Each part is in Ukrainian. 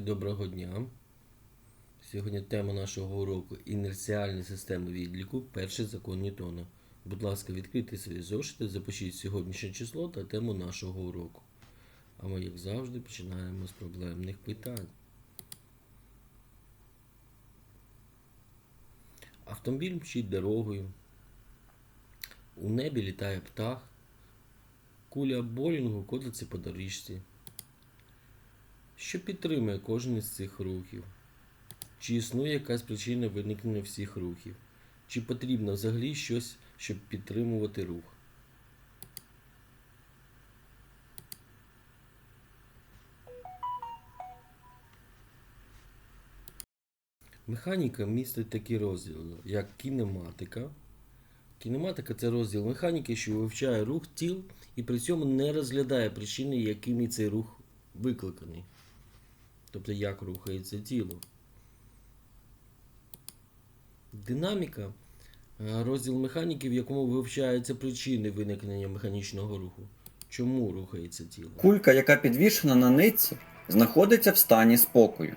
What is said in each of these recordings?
Доброго дня. Сьогодні тема нашого уроку інерціальні системи відліку, перший закон Ньютона. Будь ласка, відкрийте свої зошити, запишіть сьогоднішнє число та тему нашого уроку. А ми, як завжди, починаємо з проблемних питань. Автомобіль мчить дорогою. У небі літає птах. Куля болінгу котиться по доріжці. Що підтримує кожен із цих рухів? Чи існує якась причина виникнення всіх рухів? Чи потрібно взагалі щось, щоб підтримувати рух? Механіка містить такі розділи, як кінематика. Кінематика це розділ механіки, що вивчає рух тіл і при цьому не розглядає причини, якими цей рух викликаний. Тобто як рухається тіло. Динаміка е, розділ механіки, в якому вивчаються причини виникнення механічного руху. Чому рухається тіло? Кулька, яка підвішена на нитці, знаходиться в стані спокою.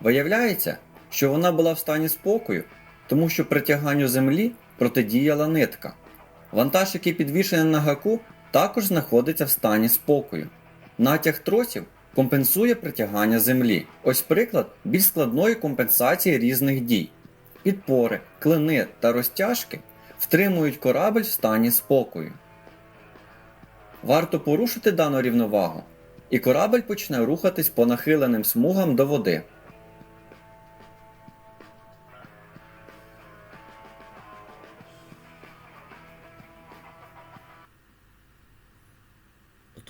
Виявляється, що вона була в стані спокою, тому що притяганню землі протидіяла нитка. Вантаж, який підвішений на гаку, також знаходиться в стані спокою. Натяг тросів компенсує притягання землі. Ось приклад більш складної компенсації різних дій. Підпори, клини та розтяжки втримують корабель в стані спокою. Варто порушити дану рівновагу, і корабель почне рухатись по нахиленим смугам до води.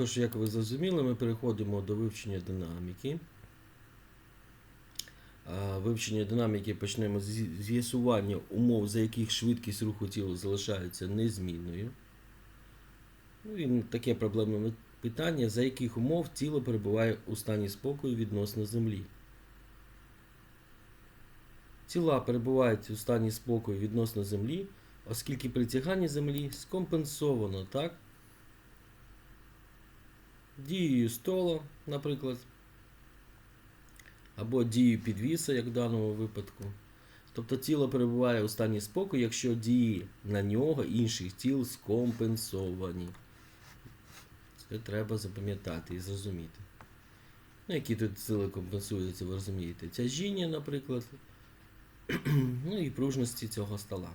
Тож, як ви зрозуміли, ми переходимо до вивчення динаміки. Вивчення динаміки почнемо з з'ясування умов, за яких швидкість руху тіла залишається незмінною. Ну і таке проблемне питання, за яких умов тіло перебуває у стані спокою відносно Землі. Тіла перебувають у стані спокою відносно Землі, оскільки притягання Землі скомпенсовано так, дією стола, наприклад, або дією підвіса, як в даному випадку. Тобто тіло перебуває у стані спокою, якщо дії на нього інших тіл скомпенсовані. Це треба запам'ятати і зрозуміти. Ну, які тут сили компенсуються, ви розумієте. Тяжіння, наприклад, ну і пружності цього стола.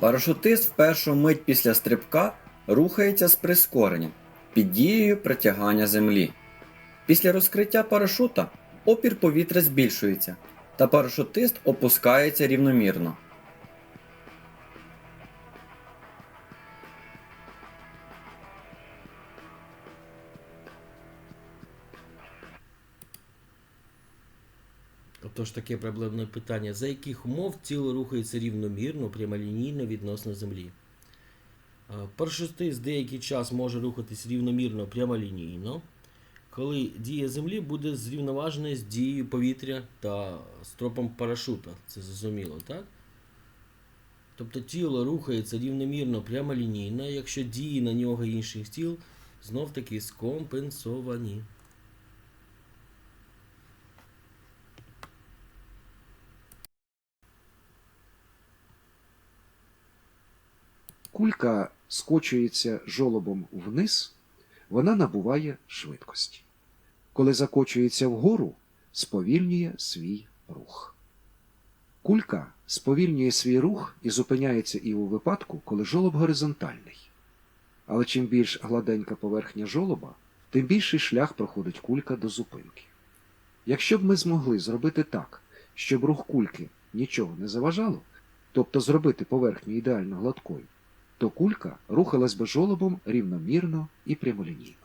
Парашутист в першу мить після стрибка рухається з прискоренням під дією притягання землі. Після розкриття парашута опір повітря збільшується, та парашутист опускається рівномірно. Отож таке проблемне питання, за яких умов тіло рухається рівномірно, прямолінійно відносно Землі. Е, Парашутист деякий час може рухатись рівномірно прямолінійно, коли дія Землі буде зрівноважена з дією повітря та стропом парашута. Це зрозуміло, так? Тобто тіло рухається рівномірно прямолінійно, якщо дії на нього інших тіл знов таки скомпенсовані. Кулька скочується жолобом вниз, вона набуває швидкості. Коли закочується вгору, сповільнює свій рух. Кулька сповільнює свій рух і зупиняється і у випадку, коли жолоб горизонтальний. Але чим більш гладенька поверхня жолоба, тим більший шлях проходить кулька до зупинки. Якщо б ми змогли зробити так, щоб рух кульки нічого не заважало, тобто зробити поверхню ідеально гладкою, то кулька рухалась би жолобом рівномірно і прямолінійно.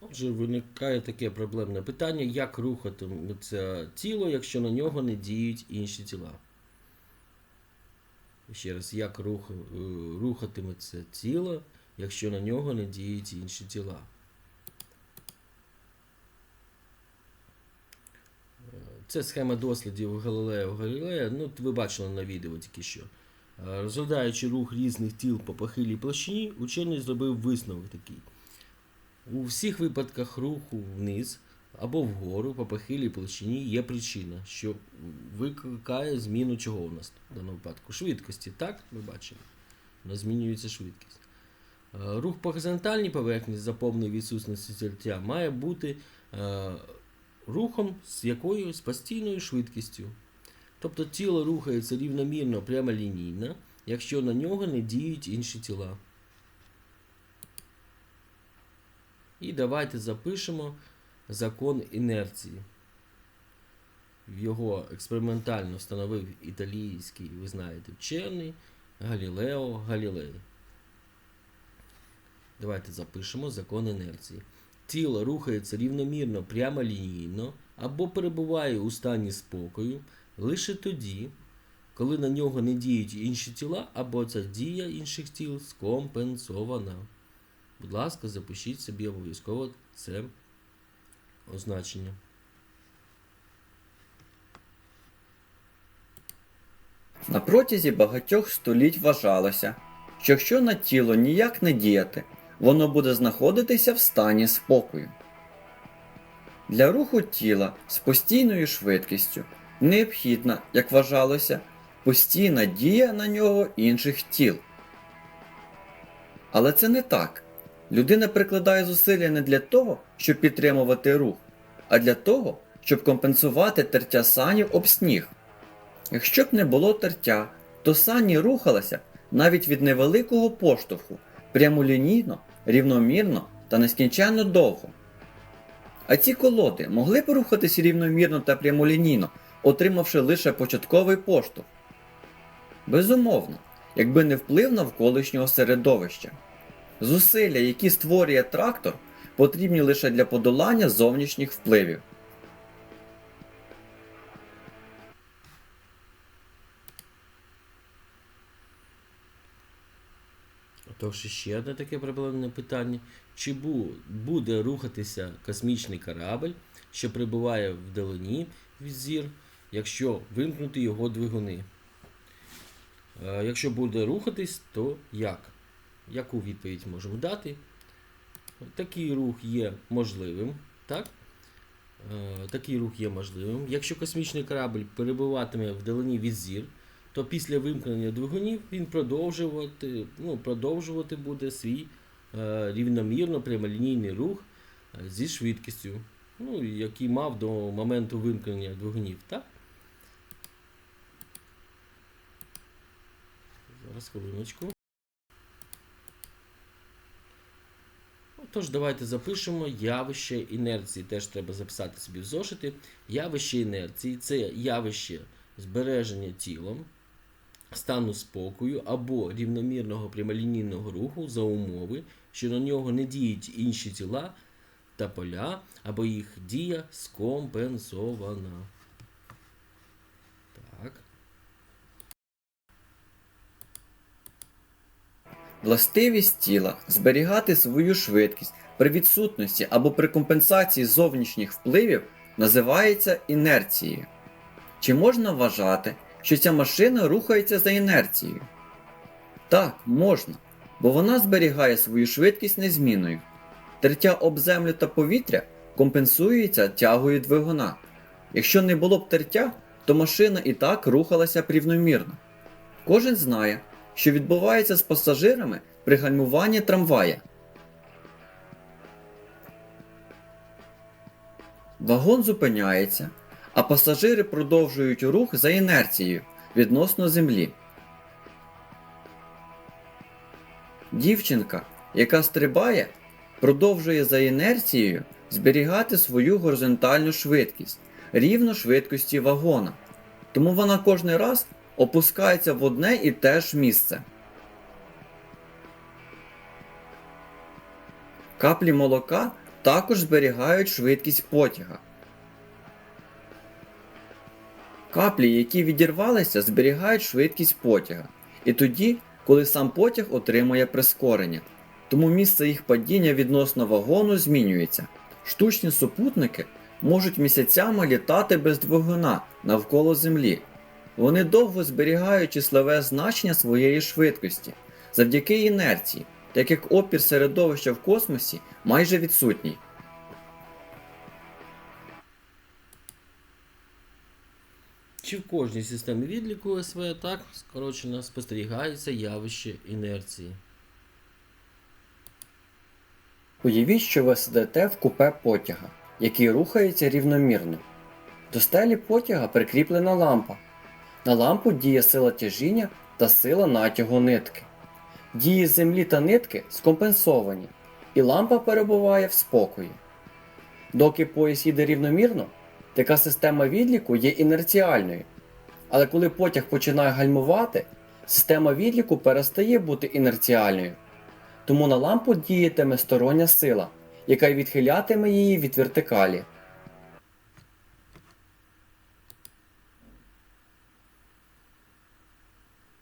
Отже, виникає таке проблемне питання, як рухатиметься тіло, якщо на нього не діють інші тіла. Ще раз, як рух, е, рухатиметься тіло, якщо на нього не діють інші тіла. Е, Це схема дослідів Галилея Галілея. Ну, ви бачили на відео тільки що. Е, Розглядаючи рух різних тіл по похилій площині, учений зробив висновок такий. У всіх випадках руху вниз або вгору по похилій площині є причина, що викликає зміну чого у нас в даному випадку? Швидкості, так? Ми бачимо. У нас змінюється швидкість. Е, Рух по горизонтальній поверхні за повної відсутності тертя має бути е, рухом з якоюсь постійною швидкістю. Тобто тіло рухається рівномірно прямолінійно, якщо на нього не діють інші тіла. І давайте запишемо закон інерції. Його експериментально встановив італійський, ви знаєте, вчений Галілео Галілей. Давайте запишемо закон інерції. Тіло рухається рівномірно прямолінійно або перебуває у стані спокою лише тоді, коли на нього не діють інші тіла, або ця дія інших тіл скомпенсована. Будь ласка, запишіть собі обов'язково це означення. На протязі багатьох століть вважалося, що якщо на тіло ніяк не діяти, воно буде знаходитися в стані спокою. Для руху тіла з постійною швидкістю необхідна, як вважалося, постійна дія на нього інших тіл. Але це не так. Людина прикладає зусилля не для того, щоб підтримувати рух, а для того, щоб компенсувати тертя санів об сніг. Якщо б не було тертя, то сані рухалися навіть від невеликого поштовху прямолінійно, рівномірно та нескінченно довго. А ці колоди могли б рухатись рівномірно та прямолінійно, отримавши лише початковий поштовх. Безумовно, якби не вплив навколишнього середовища. Зусилля, які створює трактор, потрібні лише для подолання зовнішніх впливів. Тож ще одне таке проблемне питання. Чи бу- буде рухатися космічний корабль, що прибуває вдалині від зір, якщо вимкнути його двигуни? Е, Якщо буде рухатись, то як? Яку відповідь можемо дати? Такий рух є можливим, так? Е, Такий рух є можливим. Якщо космічний корабль перебуватиме вдалині від зір, то після вимкнення двигунів він продовжувати, ну, продовжувати буде свій е, рівномірно прямолінійний рух е, зі швидкістю, ну, який мав до моменту вимкнення двигунів. Так? Зараз хвилиночку. Тож, давайте запишемо явище інерції. Теж треба записати собі в зошити. Явище інерції це явище збереження тілом стану спокою або рівномірного прямолінійного руху за умови, що на нього не діють інші тіла та поля, або їх дія скомпенсована. Так. Властивість тіла зберігати свою швидкість при відсутності або при компенсації зовнішніх впливів називається інерцією. Чи можна вважати, що ця машина рухається за інерцією? Так, можна, бо вона зберігає свою швидкість незмінною. Тертя об землю та повітря компенсується тягою двигуна. Якщо не було б тертя, то машина і так рухалася рівномірно. Кожен знає, що відбувається з пасажирами при гальмуванні трамвая. Вагон зупиняється, а пасажири продовжують рух за інерцією відносно землі. Дівчинка, яка стрибає, продовжує за інерцією зберігати свою горизонтальну швидкість рівно швидкості вагона. Тому вона кожний раз опускається в одне і те ж місце. Каплі молока також зберігають швидкість потяга. Каплі, які відірвалися, зберігають швидкість потяга. І тоді, коли сам потяг отримує прискорення. Тому місце їх падіння відносно вагону змінюється. Штучні супутники можуть місяцями літати без двигуна навколо Землі. Вони довго зберігають числове значення своєї швидкості завдяки інерції, так як опір середовища в космосі майже відсутній. Чи в кожній системі відліку СВ так скорочено спостерігається явище інерції? Уявіть, що ви сидите в купе потяга, який рухається рівномірно. До стелі потяга прикріплена лампа. На лампу діє сила тяжіння та сила натягу нитки. Дії землі та нитки скомпенсовані, і лампа перебуває в спокої. Доки пояс їде рівномірно, така система відліку є інерціальною. Але коли потяг починає гальмувати, система відліку перестає бути інерціальною. Тому на лампу діятиме стороння сила, яка відхилятиме її від вертикалі.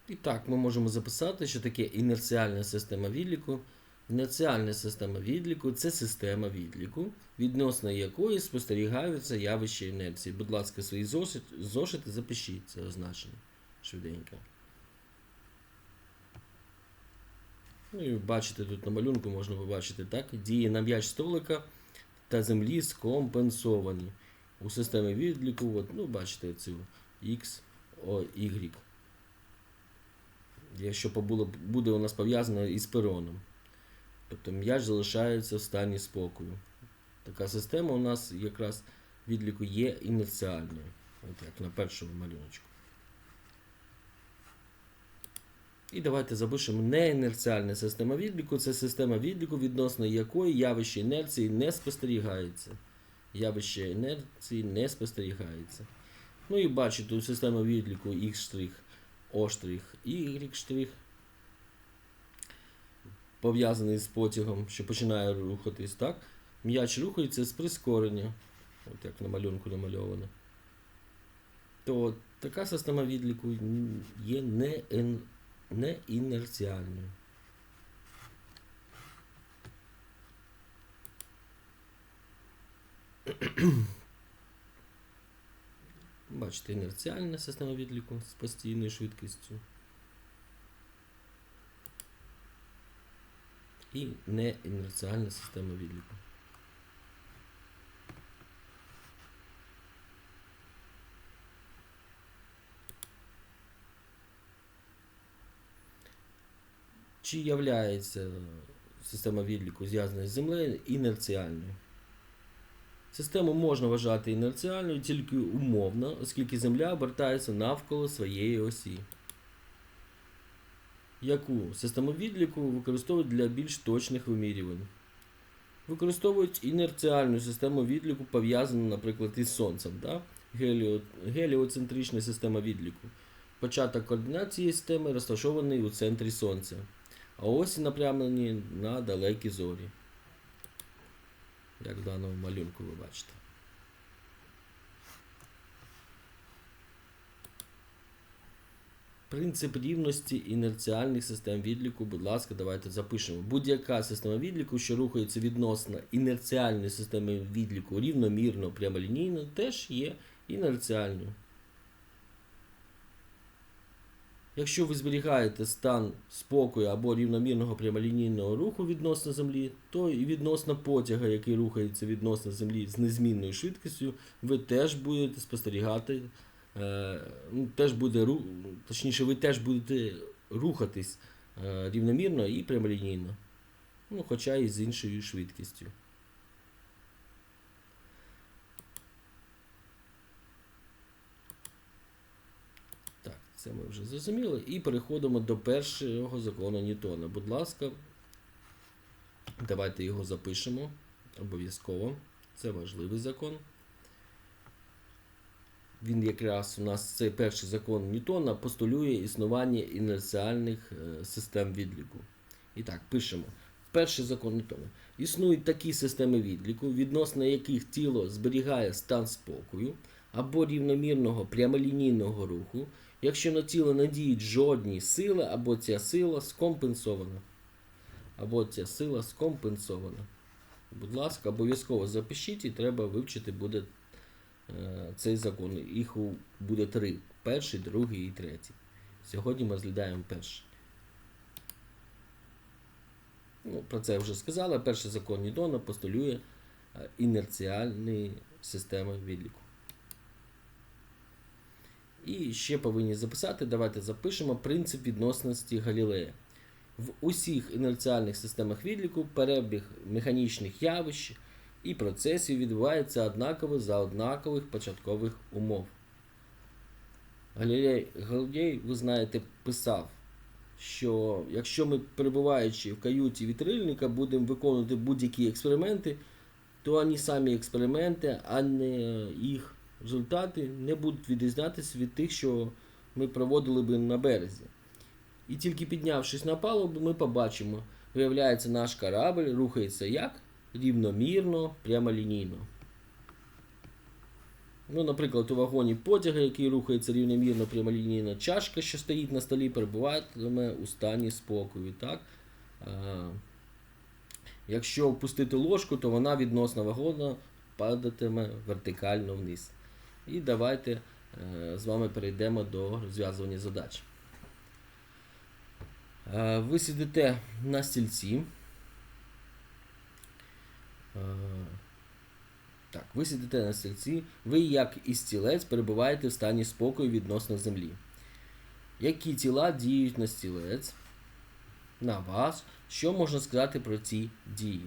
І так, ми можемо записати, що таке інерціальна система відліку. Інерціальна система відліку це система відліку, відносно якої спостерігаються явища інерції. Будь ласка, свої зошит- зошити запишіть це означення швиденько. Ну і бачите, тут на малюнку можна побачити, так? Дії на м'яч столика та землі скомпенсовані. У системі відліку, от, ну, бачите, цю X, O, Y. Якщо буде у нас пов'язано із пероном. Тобто м'яч залишається в стані спокою. Така система у нас якраз відліку є інерціальною. От як на першому малюночку. І давайте запишемо неінерціальна система відліку. Це система відліку, відносно якої явище інерції не спостерігається. Явище інерції не спостерігається. Ну і бачите, у системі відліку X', O', Y', пов'язаний з потягом, що починає рухатись, так? М'яч рухається з прискорення, от як на малюнку намальовано. То така система відліку є не, ін- не інерціальною. Бачите, інерціальна система відліку з постійною швидкістю. І неінерціальна система відліку. Чи являється система відліку зв'язана з землею інерціальною? Систему можна вважати інерціальною тільки умовно, оскільки Земля обертається навколо своєї осі. Яку систему відліку використовують для більш точних вимірювань? Використовують інерціальну систему відліку, пов'язану, наприклад, із Сонцем. Да? Геліо... Геліоцентрична система відліку. Початок координації системи розташований у центрі Сонця, а осі напрямлені на далекі зорі як в даному малюнку ви бачите. Принцип рівності інерціальних систем відліку, будь ласка, давайте запишемо. Будь-яка система відліку, що рухається відносно інерціальної системи відліку рівномірно, прямолінійно, теж є інерціальною. Якщо ви зберігаєте стан спокою або рівномірного прямолінійного руху відносно Землі, то і відносно потяга, який рухається відносно Землі з незмінною швидкістю, ви теж будете спостерігати, теж буде, точніше, ви теж будете рухатись е, рівномірно і прямолінійно. Ну, хоча і з іншою швидкістю. Так, це ми вже зрозуміли. І переходимо до першого закону Ньютона. Будь ласка, давайте його запишемо обов'язково. Це важливий закон. Він якраз у нас цей перший закон Ньютона постулює існування інерціальних е, систем відліку. І так, пишемо. Перший закон Ньютона. Існують такі системи відліку, відносно яких тіло зберігає стан спокою або рівномірного прямолінійного руху, якщо на тіло не діють жодні сили, або ця сила скомпенсована. Або ця сила скомпенсована. Будь ласка, обов'язково запишіть і треба вивчити буде цей закон. Їх буде три: перший, другий і третій. Сьогодні ми розглядаємо перший. Ну, про це я вже сказали. Перший закон Ньютона постулює е, інерціальні системи відліку. І ще повинні записати, давайте запишемо принцип відносності Галілея. В усіх інерціальних системах відліку перебіг механічних явищ і процесів відбувається однаково за однакових початкових умов. Галілей, Галілей, ви знаєте, писав, що якщо ми, перебуваючи в каюті вітрильника, будемо виконувати будь-які експерименти, то ані самі експерименти, а не їх результати не будуть відрізнятися від тих, що ми проводили би на березі. І тільки піднявшись на палубу, ми побачимо, виявляється, наш корабль рухається як? Рівномірно, прямолінійно. Ну, наприклад, у вагоні потяга, який рухається рівномірно прямолінійно, чашка, що стоїть на столі, перебуватиме у стані спокою. Так? Якщо опустити ложку, то вона відносно вагона падатиме вертикально вниз. І давайте е, з вами перейдемо до розв'язування задач. Ви сидите на стільці. Е, Так, ви сидите на стільці, ви, як і стілець, перебуваєте в стані спокою відносно землі. Які тіла діють на стілець? На вас? Що можна сказати про ці дії?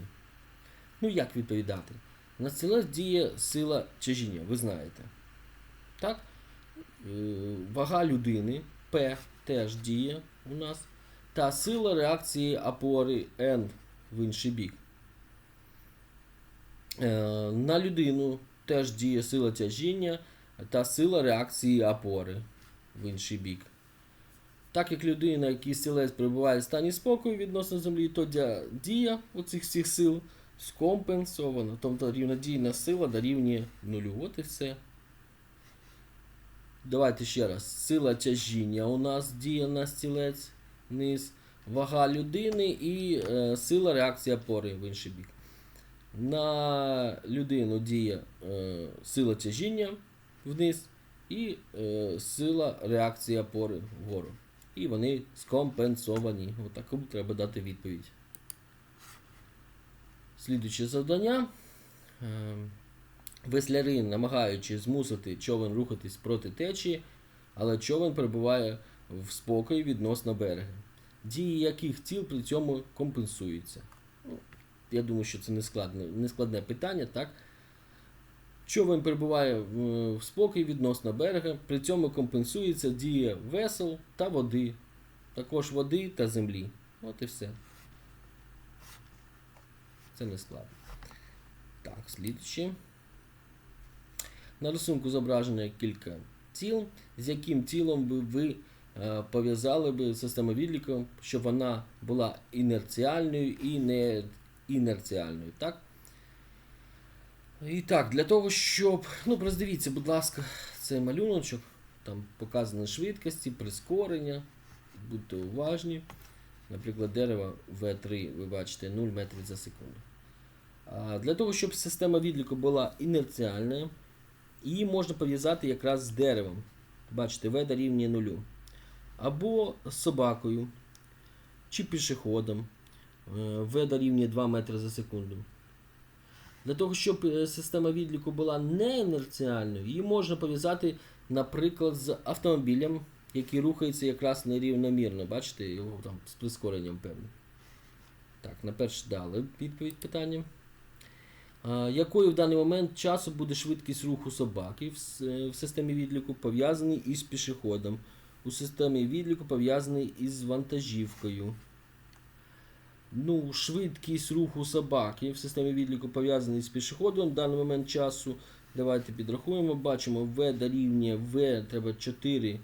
Ну, як відповідати? На стілець діє сила тяжіння, ви знаєте. Так? Е, Вага людини P теж діє у нас. Та сила реакції опори N в інший бік. Е, На людину теж діє сила тяжіння та сила реакції опори в інший бік. Так як людина, який стілець перебуває в стані спокою відносно землі, то дія оцих всіх сил скомпенсована. Тобто рівнодійна сила дорівнює нулю. От і все. Давайте ще раз. Сила тяжіння у нас діє на стілець вниз, вага людини і е, сила реакції опори в інший бік. На людину діє е, сила тяжіння вниз і е, сила реакції опори вгору. І вони скомпенсовані. Отаку треба дати відповідь. Слідуюче завдання. Е, Весляри, намагаючись змусити човен рухатись проти течії, але човен перебуває в спокої відносно берега. Дії яких тіл при цьому компенсуються. Я думаю, що це не складне, не складне питання, так? Човен перебуває в, спокій відносно берега, при цьому компенсується дія весел та води, також води та землі. От і все. Це не складно. Так, слідче. На рисунку зображено кілька тіл, з яким тілом би ви е, пов'язали би систему відліку, щоб вона була інерціальною і не інерціальною. Так? І так, для того, щоб. Ну, роздивіться, будь ласка, цей малюночок. Там показані швидкості, прискорення. Будьте уважні. Наприклад, дерево В3, ви бачите, 0 метрів за секунду. А для того, щоб система відліку була інерціальною, її можна пов'язати якраз з деревом. Бачите, В дорівнює нулю. Або з собакою, чи пішоходом. Е, В дорівнює 2 метри за секунду. Для того, щоб е, система відліку була не інерціальною, її можна пов'язати, наприклад, з автомобілем, який рухається якраз нерівномірно. Бачите, його там з прискоренням певним. Так, на перше дали відповідь питання. Якою в даний момент часу буде швидкість руху собаки в системі відліку пов'язаний із пішоходом? У системі відліку пов'язаний із вантажівкою. Ну, швидкість руху собаки в системі відліку пов'язаний з пішоходом в даний момент часу. Давайте підрахуємо. Бачимо В дорівнює В, треба 4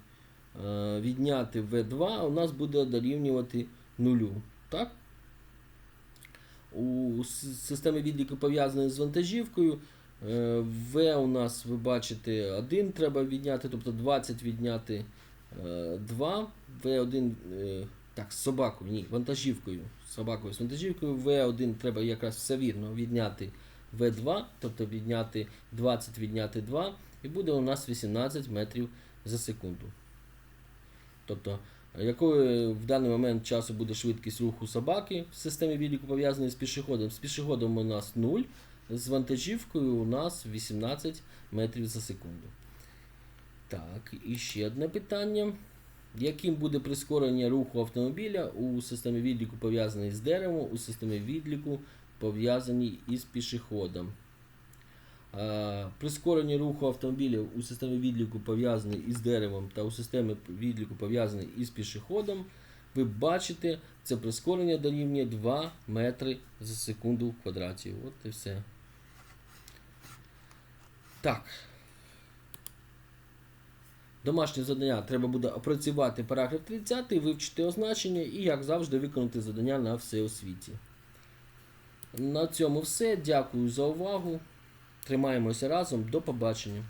е, відняти В2, а у нас буде дорівнювати нулю. Так? У с- системі відліку пов'язаної з вантажівкою. е, В у нас, ви бачите, 1 треба відняти, тобто 20 відняти е, 2. В1, е, так, з собакою, ні, вантажівкою. Собакою з вантажівкою. В1 треба якраз все вірно відняти В2, тобто відняти 20 відняти 2, і буде у нас 18 метрів за секунду. Тобто Якою в даний момент часу буде швидкість руху собаки в системі відліку пов'язаної з пішоходом? З пішоходом у нас 0, з вантажівкою у нас 18 метрів за секунду. Так, і ще одне питання. Яким буде прискорення руху автомобіля у системі відліку пов'язаний з деревом, у системі відліку пов'язаній із пішоходом? А, Прискорення руху автомобіля у системі відліку пов'язаний із деревом та у системі відліку пов'язаний із пішоходом. Ви бачите, це прискорення дорівнює 2 метри за секунду в квадраті. От і все. Так. Домашнє завдання треба буде опрацювати параграф 30, вивчити означення і, як завжди, виконати завдання на всеосвіті. На цьому все. Дякую за увагу. Тримаємося разом. До побачення.